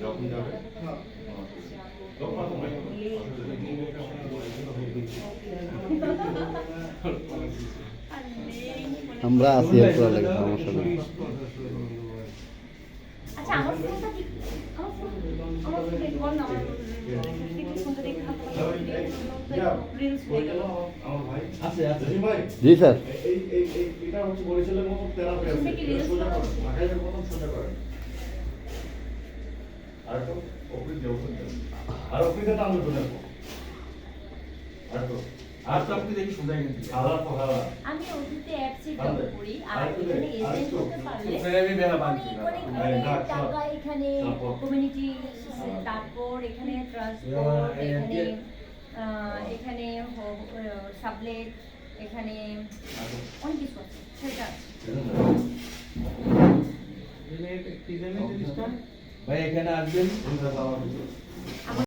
যখন যাবে। আমরা আছি হেল্প করার লাগে সমস্যা নেই। আচ্ছা আমার ফোনটা কি আমার ফোন আমার ফোন বল না আমার জি স্যার। এই এই এই এটা হচ্ছে বরিশালের মতো থেরাপি আছে তুমি কি reels সোজা করো? করেন আগে প্রথম সোজা করেন আর তো অফিস টানলে দেখো আর তো আর তো আপনি দেখি সোজা গেছি হালা তো আমি ওটিতে অ্যাপসে করি আর এখানে এজেন্ট হতে পারলে ওখানে আমি বেলা ডাক, টাকা এখানে তারপর? কমিউনিটি। তারপর এখানে ট্রান্সপোর্ট এখানে সাবলেট এখানে অনেক কিছু আছে সেটা ভাই এখানে আসবেন